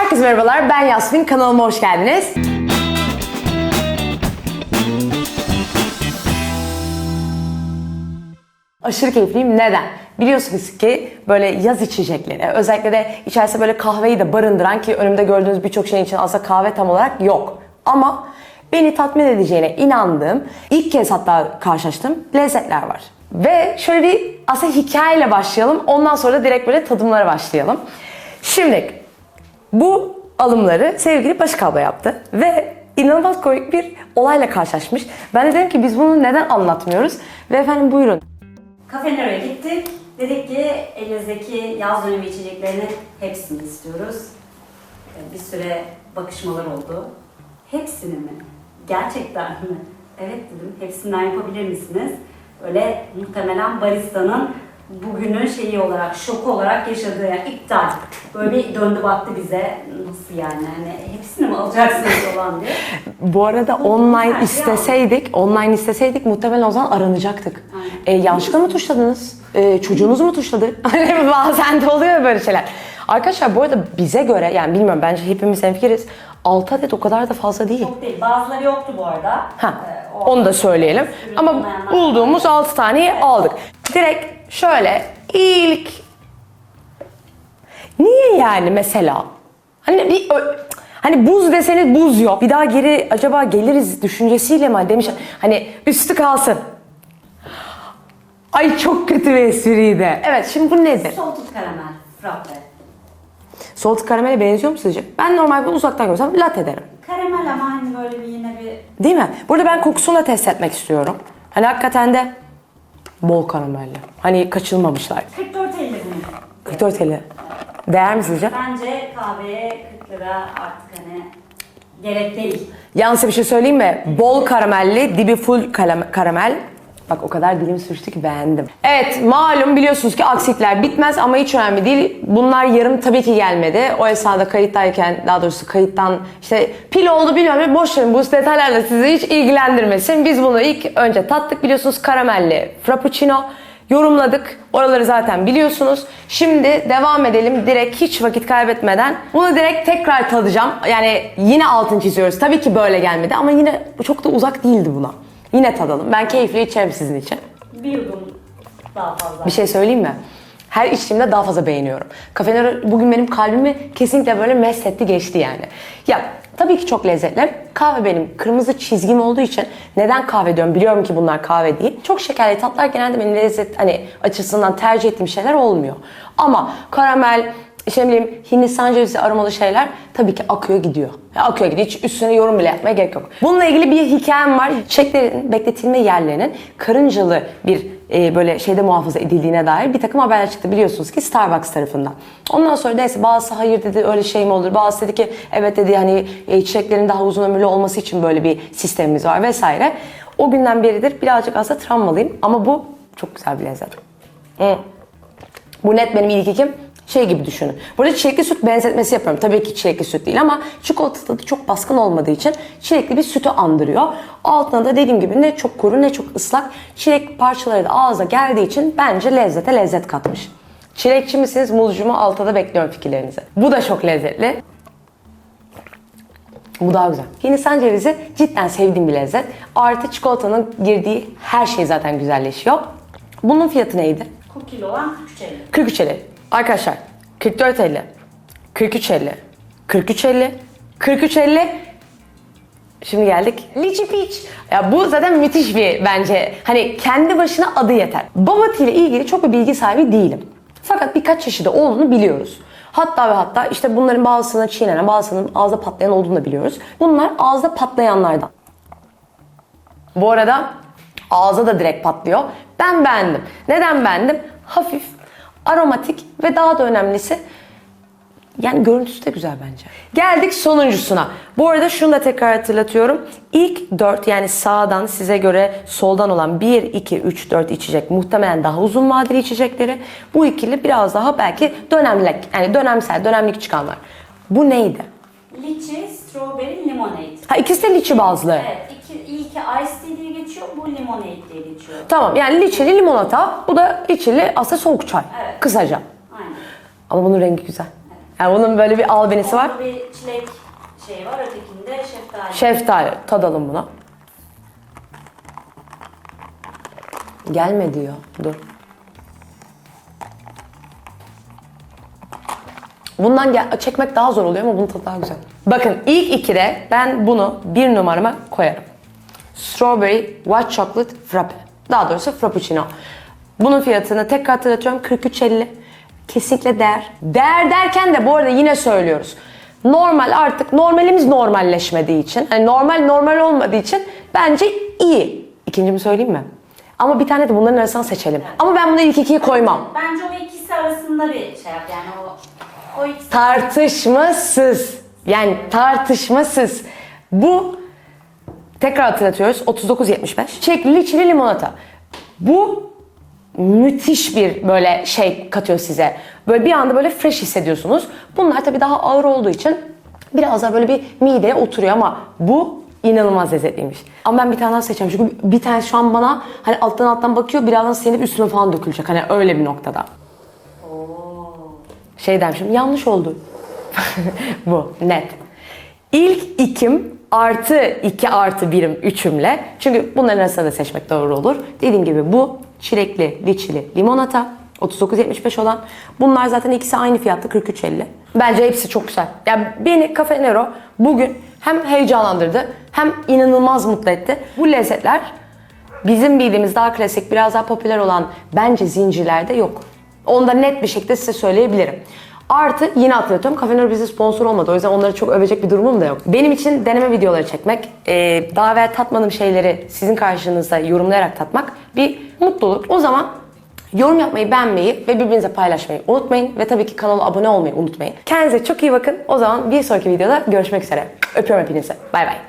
Herkese merhabalar, ben Yasmin. Kanalıma hoş geldiniz. Aşırı keyifliyim. Neden? Biliyorsunuz ki böyle yaz içecekleri, özellikle de içerisinde böyle kahveyi de barındıran ki önümde gördüğünüz birçok şeyin için aslında kahve tam olarak yok. Ama beni tatmin edeceğine inandığım, ilk kez hatta karşılaştığım lezzetler var. Ve şöyle bir aslında hikayeyle başlayalım. Ondan sonra da direkt böyle tadımlara başlayalım. Şimdi bu alımları sevgili Başak abla yaptı ve inanılmaz komik bir olayla karşılaşmış. Ben de dedim ki biz bunu neden anlatmıyoruz? Ve efendim buyurun. Kafenero'ya gittik. Dedik ki elinizdeki yaz dönemi içeceklerinin hepsini istiyoruz. Ee, Bir süre bakışmalar oldu. Hepsini mi? Gerçekten mi? Evet dedim. Hepsinden yapabilir misiniz? Öyle muhtemelen baristanın bugünün şeyi olarak, şoku olarak yaşadığı yani iptal. Böyle bir döndü baktı bize. Nasıl yani? Hani hepsini mi alacaksınız falan diye. Bu arada online güzel, isteseydik, online isteseydik muhtemelen o zaman aranacaktık. Aynen. E, yanlışlıkla mı tuşladınız? E, çocuğunuz mu tuşladı? Hani bazen de oluyor böyle şeyler. Arkadaşlar bu arada bize göre yani bilmiyorum bence hepimiz hemfikiriz. 6 adet o kadar da fazla değil. Çok değil. Bazıları yoktu bu arada. Ha, Ee, onu da söyleyelim. Ama bulduğumuz 6 taneyi aldık. Direkt şöyle ilk Niye yani mesela? Hani bir hani buz deseniz buz yok. Bir daha geri acaba geliriz düşüncesiyle mi demiş. Hani üstü kalsın. Ay çok kötü bir espriydi. Evet şimdi bu nedir? Salted karamel, frappe. Salted karamele benziyor mu sizce? Ben normalde uzaktan görsem latte derim. Karamel ama hani böyle bir yine bir... Değil mi? Burada ben kokusunu da test etmek istiyorum. Hani hakikaten de bol karamelli. Hani kaçılmamışlar. 44 50 bunun. 44 TL. Değer mi sizce? Bence kahveye 40 lira artık hani gerek değil. Yalnız bir şey söyleyeyim mi? Bol karamelli, dibi full kalem- karamel. Bak o kadar dilim sürçtü ki beğendim. Evet malum biliyorsunuz ki aksilikler bitmez ama hiç önemli değil. Bunlar yarım tabii ki gelmedi. O esnada kayıttayken daha doğrusu kayıttan işte pil oldu bilmiyorum boş verin bu detaylarla sizi hiç ilgilendirmesin. Biz bunu ilk önce tattık biliyorsunuz karamelli frappuccino. Yorumladık. Oraları zaten biliyorsunuz. Şimdi devam edelim. Direkt hiç vakit kaybetmeden bunu direkt tekrar tadacağım. Yani yine altın çiziyoruz. Tabii ki böyle gelmedi ama yine çok da uzak değildi buna. Yine tadalım. Ben keyifli içerim sizin için. Bir yudum daha fazla. Bir şey söyleyeyim mi? Her içtiğimde daha fazla beğeniyorum. Kafenero bugün benim kalbimi kesinlikle böyle mest etti geçti yani. Ya tabii ki çok lezzetli. Kahve benim kırmızı çizgim olduğu için neden kahve diyorum biliyorum ki bunlar kahve değil. Çok şekerli tatlar genelde benim lezzet hani açısından tercih ettiğim şeyler olmuyor. Ama karamel, işte ne bileyim Hindistan cevizi aromalı şeyler tabii ki akıyor gidiyor. Ya akıyor gidiyor. Hiç üstüne yorum bile yapmaya gerek yok. Bununla ilgili bir hikayem var. Çiçeklerin bekletilme yerlerinin karıncalı bir e, böyle şeyde muhafaza edildiğine dair bir takım haberler çıktı biliyorsunuz ki Starbucks tarafından. Ondan sonra neyse bazısı hayır dedi öyle şey mi olur. Bazısı dedi ki evet dedi hani e, çiçeklerin daha uzun ömürlü olması için böyle bir sistemimiz var vesaire. O günden beridir birazcık aslında travmalıyım ama bu çok güzel bir lezzet. Hı. Bu net benim ilk ikim. Şey gibi düşünün. Burada çilekli süt benzetmesi yapıyorum. Tabii ki çilekli süt değil ama çikolata tadı çok baskın olmadığı için çilekli bir sütü andırıyor. Altına da dediğim gibi ne çok kuru ne çok ıslak. Çilek parçaları da ağza geldiği için bence lezzete lezzet katmış. Çilekçi misiniz, muzcu mu? Altta bekliyorum fikirlerinizi. Bu da çok lezzetli. Bu daha güzel. Hindistan cevizi cidden sevdiğim bir lezzet. Artı çikolatanın girdiği her şey zaten güzelleşiyor. Bunun fiyatı neydi? 40 kilo olan 43 50. 43 50. Arkadaşlar 44 50. 43 50. 43 50. 43 50. Şimdi geldik. Lichi Peach. Ya bu zaten müthiş bir bence. Hani kendi başına adı yeter. Tea ile ilgili çok bir bilgi sahibi değilim. Fakat birkaç çeşidi olduğunu biliyoruz. Hatta ve hatta işte bunların bazısının çiğnenen, bazısının ağızda patlayan olduğunu da biliyoruz. Bunlar ağızda patlayanlardan. Bu arada ağza da direkt patlıyor. Ben beğendim. Neden beğendim? Hafif, aromatik ve daha da önemlisi yani görüntüsü de güzel bence. Geldik sonuncusuna. Bu arada şunu da tekrar hatırlatıyorum. İlk 4 yani sağdan size göre soldan olan 1, 2, 3, 4 içecek muhtemelen daha uzun vadeli içecekleri. Bu ikili biraz daha belki dönemlik yani dönemsel, dönemlik çıkanlar. Bu neydi? Litchi, strawberry, lemonade. Ha ikisi de liçi bazlı. Evet, iki, ilki ice tea geçiyor, bu lemonade diye geçiyor. Tamam yani liçili limonata, bu da liçili aslında soğuk çay. Evet. Kısaca. Aynen. Ama bunun rengi güzel. Yani bunun böyle bir albenisi var. Bir çilek şeyi var, ötekinde şeftali. Şeftali. Tadalım bunu. Gelme diyor. Dur. Bundan gel- çekmek daha zor oluyor ama bunun tadı daha güzel. Bakın ilk ikide ben bunu bir numarama koyarım. Strawberry White Chocolate Frappe. Daha doğrusu Frappuccino. Bunun fiyatını tekrar hatırlatıyorum 43.50. Kesinlikle değer. Değer derken de bu arada yine söylüyoruz. Normal artık normalimiz normalleşmediği için, hani normal normal olmadığı için bence iyi. İkincimi söyleyeyim mi? Ama bir tane de bunların arasından seçelim. Ama ben bunu ilk ikiye koymam. Bence o ikisi arasında bir şey yap yani o o ikisi Tartışmasız. Yani tartışmasız. Bu tekrar hatırlatıyoruz 39.75. Çekli çili limonata. Bu müthiş bir böyle şey katıyor size. Böyle bir anda böyle fresh hissediyorsunuz. Bunlar tabii daha ağır olduğu için biraz daha böyle bir mideye oturuyor ama bu inanılmaz lezzetliymiş. Ama ben bir tane daha seçeceğim çünkü bir tane şu an bana hani alttan alttan bakıyor birazdan sinip üstüme falan dökülecek. Hani öyle bir noktada. Şey dermişim yanlış oldu. bu net. İlk ikim artı iki artı birim üçümle. Çünkü bunların arasında da seçmek doğru olur. Dediğim gibi bu çilekli, liçili limonata. 39.75 olan. Bunlar zaten ikisi aynı fiyatta 43.50. Bence hepsi çok güzel. Yani beni Cafe Nero bugün hem heyecanlandırdı hem inanılmaz mutlu etti. Bu lezzetler bizim bildiğimiz daha klasik, biraz daha popüler olan bence zincirlerde yok. Onu da net bir şekilde size söyleyebilirim. Artı yine hatırlatıyorum Cafe bize sponsor olmadı. O yüzden onları çok övecek bir durumum da yok. Benim için deneme videoları çekmek, e, daha evvel tatmadığım şeyleri sizin karşınızda yorumlayarak tatmak bir mutluluk. O zaman yorum yapmayı, beğenmeyi ve birbirinize paylaşmayı unutmayın. Ve tabii ki kanala abone olmayı unutmayın. Kendinize çok iyi bakın. O zaman bir sonraki videoda görüşmek üzere. Öpüyorum hepinizi. Bay bay.